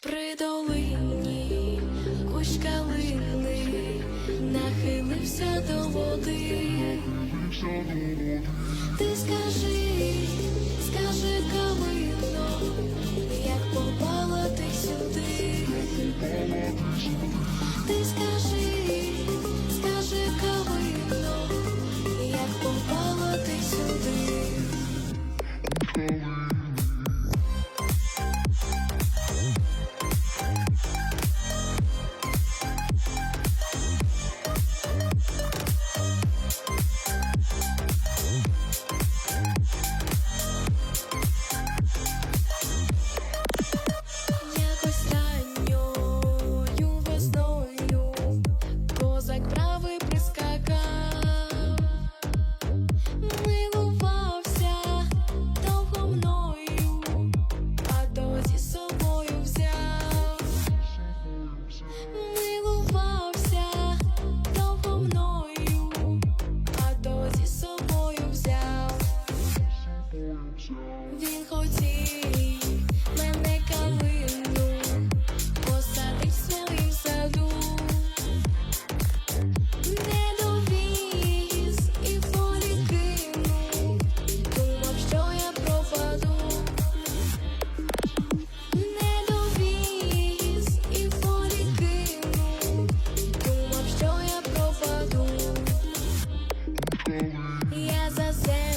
При долині кущ калини нахилився до води. Ти скажи, скажи, 你 the same.